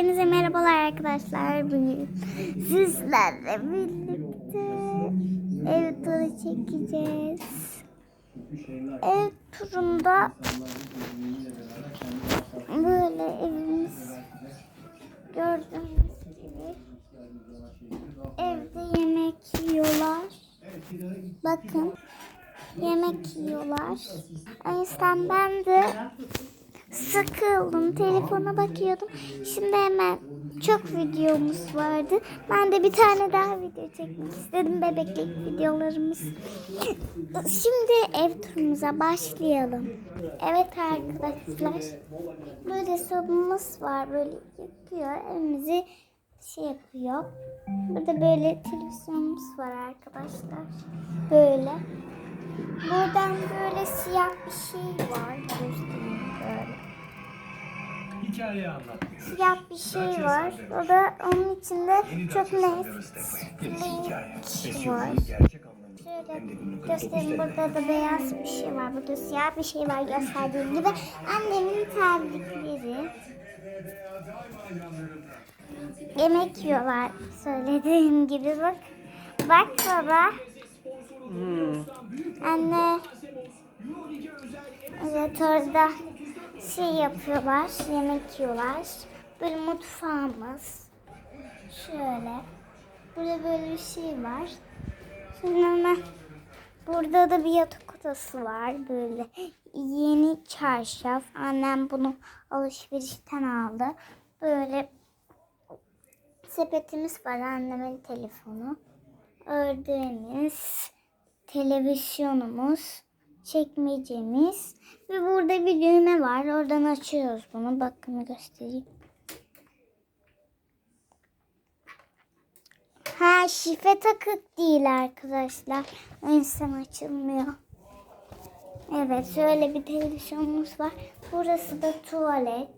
Hepinize merhabalar arkadaşlar. Bugün sizlerle birlikte ev turu çekeceğiz. Ev turunda böyle evimiz gördüğünüz gibi evde yemek yiyorlar. Bakın yemek yiyorlar. O ben de sıkıldım. Telefona bakıyordum. Şimdi hemen çok videomuz vardı. Ben de bir tane daha video çekmek istedim. Bebeklik videolarımız. Şimdi ev turumuza başlayalım. Evet arkadaşlar. Böyle sobamız var. Böyle yakıyor. Evimizi şey yapıyor. Burada böyle televizyonumuz var arkadaşlar. Böyle. Buradan böyle siyah bir şey var. Göstereyim. Hikayeyi anlat. Siyah bir şey var. O da onun içinde çok net hikaye. Ve var. Şöyle göstereyim. Burada da beyaz bir şey var. Burada siyah bir şey var gösterdiğim gibi. Annemin terlikleri. Yemek yiyorlar. Söylediğim gibi bak. Bak baba. Anne. Evet orada şey yapıyorlar. Yemek yiyorlar. Böyle mutfağımız. Şöyle. Burada böyle bir şey var. Şimdi hemen burada da bir yatak odası var. Böyle yeni çarşaf. Annem bunu alışverişten aldı. Böyle sepetimiz var. Annemin telefonu. Ördeğimiz. Televizyonumuz. Çekmecemiz. Ve burada bir düğme var. Oradan açıyoruz bunu. Bakın göstereyim. Ha şifre takık değil arkadaşlar. O açılmıyor. Evet şöyle bir televizyonumuz var. Burası da tuvalet.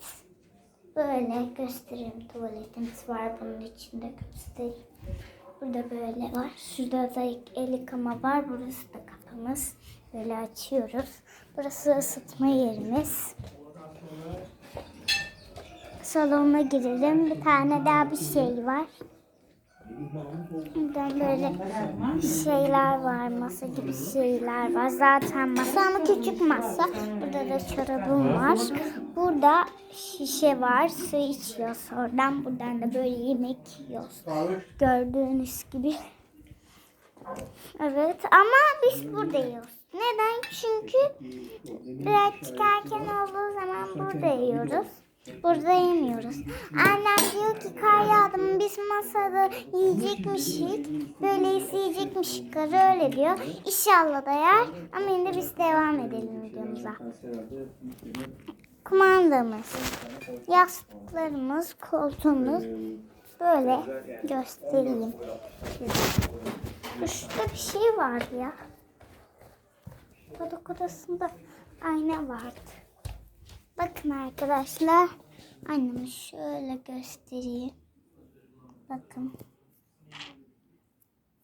Böyle göstereyim tuvaletimiz var bunun içinde göstereyim. Burada böyle var. Şurada da el yıkama var. Burası da kapımız. Böyle açıyoruz. Burası ısıtma yerimiz. Salona girelim. Bir tane daha bir şey var. Buradan böyle şeyler var, masa gibi şeyler var. Zaten masa ama küçük masa. Burada da çorabım var. Burada şişe var, su içiyoruz oradan. Buradan da böyle yemek yiyoruz. Gördüğünüz gibi. Evet ama biz burada yiyoruz. Neden? Çünkü biraz çıkarken olduğu zaman burada yiyoruz. Burada yemiyoruz. Annem diyor ki kar yağdı mı biz masada yiyecekmişik. Böyle yiyecekmişik karı öyle diyor. İnşallah da yer. Ama yine de biz devam edelim videomuza. Kumandamız, yastıklarımız, koltuğumuz böyle göstereyim. Şurada bir şey var ya. Yatak odasında ayna vardı. Bakın arkadaşlar. Annemi şöyle göstereyim. Bakın.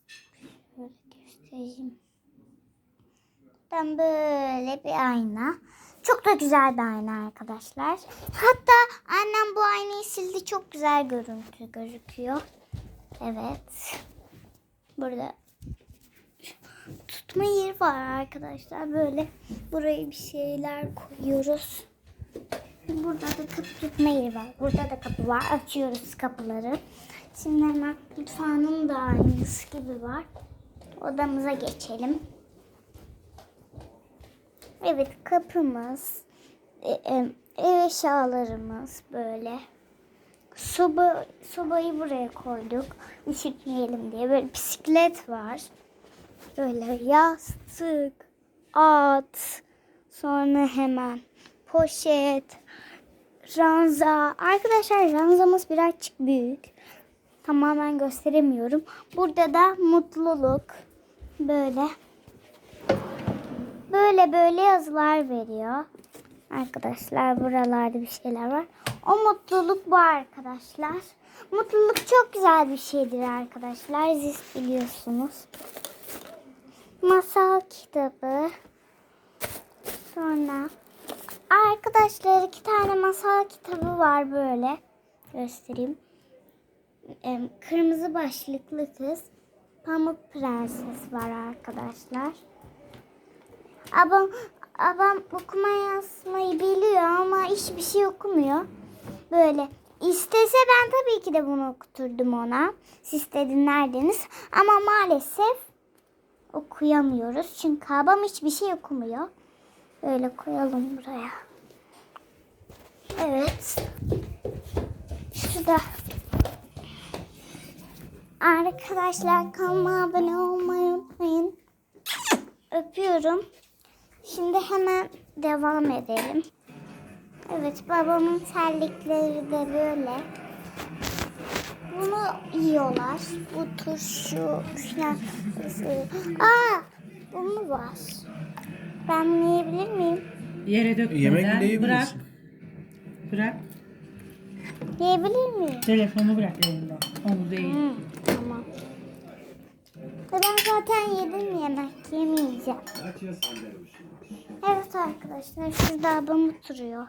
Şöyle göstereyim. Ben böyle bir ayna. Çok da güzel bir ayna arkadaşlar. Hatta annem bu aynayı sildi. Çok güzel görüntü gözüküyor. Evet. Burada tutma yeri var arkadaşlar. Böyle buraya bir şeyler koyuyoruz. Burada da kapı tutma yeri var. Burada da kapı var. Açıyoruz kapıları. Şimdi hemen mutfağının da aynısı gibi var. Odamıza geçelim. Evet kapımız, e, e, ev eşyalarımız böyle. Soba, sobayı buraya koyduk. Üşütmeyelim diye. Böyle bisiklet var. Böyle yastık, at, sonra hemen poşet, ranza. Arkadaşlar ranzamız birazcık büyük. Tamamen gösteremiyorum. Burada da mutluluk. Böyle. Böyle böyle yazılar veriyor. Arkadaşlar buralarda bir şeyler var. O mutluluk bu arkadaşlar. Mutluluk çok güzel bir şeydir arkadaşlar. Siz biliyorsunuz. Masal kitabı. Sonra arkadaşlar iki tane masal kitabı var böyle. göstereyim. Kırmızı başlıklı kız. Pamuk Prenses var arkadaşlar. Abam, abam okuma yazmayı biliyor ama hiçbir şey okumuyor. Böyle istese ben tabii ki de bunu okuturdum ona. Siz de dinlerdiniz. Ama maalesef okuyamıyoruz. Çünkü abam hiçbir şey okumuyor. Böyle koyalım buraya. Evet. Şurada. Arkadaşlar kanalıma abone olmayı unutmayın. Öpüyorum. Şimdi hemen devam edelim. Evet babamın terlikleri de böyle. Bunu yiyorlar. Bu turşu falan. Aa, bunu var. Ben bunu yiyebilir miyim? Yere dökmeden Yemek bırak. yiyebilirsin. Bırak. Yiyebilir miyim? Telefonu bırak elinden. Onu değil. Hı, tamam. Ben zaten yedim yemek yemeyeceğim. Evet arkadaşlar şurada abam oturuyor.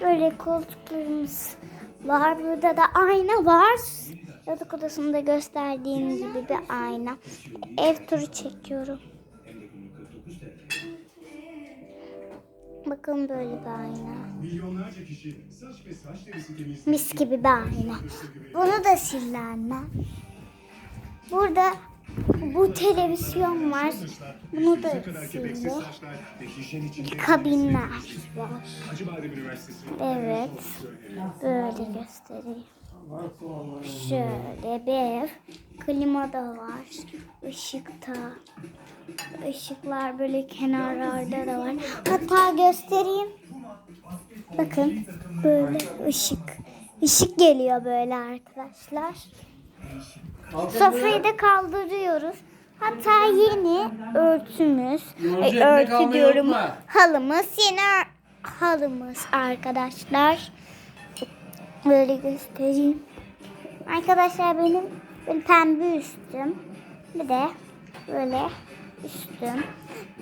Böyle koltuklarımız var. Burada da ayna var. Yatak odasında gösterdiğim gibi bir ayna. Ev turu çekiyorum. Bakın böyle bir ayna. Mis gibi bir ayna. Bunu da sil anne. Burada bu televizyon var. Bunu da sildi. Kabinler var. Evet. Böyle göstereyim. Şöyle bir. Klima da var. Işık da. Işıklar böyle kenarlarda da var. Hatta göstereyim. Bakın böyle ışık. Işık geliyor böyle arkadaşlar. Sofrayı da kaldırıyoruz. Hatta yeni örtümüz, ay, örtü diyorum, halımız, yeni halımız arkadaşlar. Böyle göstereyim. Arkadaşlar benim böyle pembe üstüm. Bir de böyle üstüm.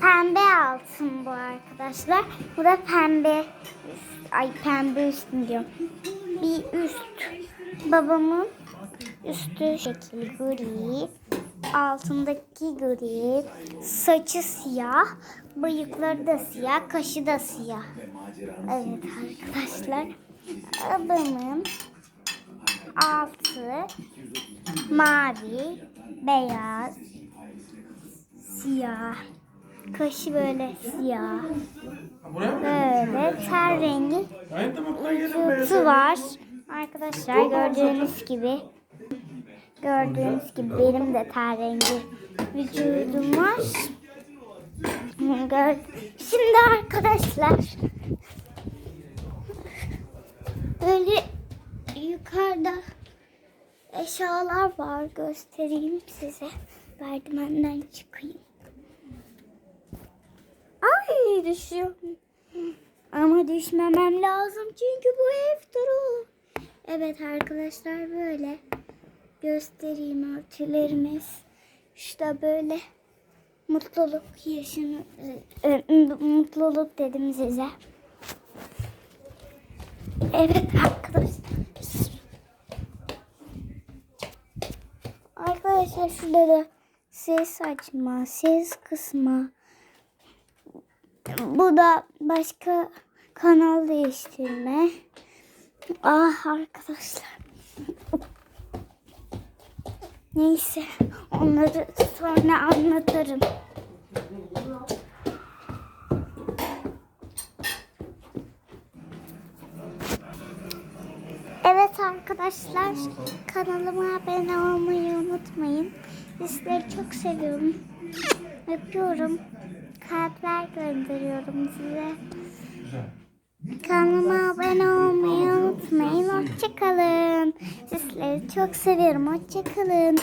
Pembe altın bu arkadaşlar. Bu da pembe üst. Ay pembe üstüm diyorum. Bir üst. Babamın üstü şekil gri. Altındaki gri. Saçı siyah. Bıyıkları da siyah. Kaşı da siyah. Evet arkadaşlar. Adamın altı mavi, beyaz, siyah. Kaşı böyle siyah. Böyle ter rengi vücudu var. Arkadaşlar gördüğünüz gibi gördüğünüz gibi benim de ter rengi vücudum var. Şimdi arkadaşlar böyle yukarıda eşyalar var göstereyim size. Merdivenden çıkayım. Ay düşüyorum. Ama düşmemem lazım çünkü bu ev duru. Evet arkadaşlar böyle göstereyim örtülerimiz. İşte böyle mutluluk yaşını e, e, mutluluk dedim size. Evet arkadaşlar. Arkadaşlar şurada da ses açma, ses kısma. Bu da başka kanal değiştirme. Ah arkadaşlar. Neyse onları sonra anlatırım. Evet arkadaşlar kanalıma abone olmayı unutmayın. Sizleri çok seviyorum. Öpüyorum. Kalpler gönderiyorum size. Kanalıma abone olmayı unutmayın. Hoşçakalın. Sizleri çok seviyorum. Hoşçakalın.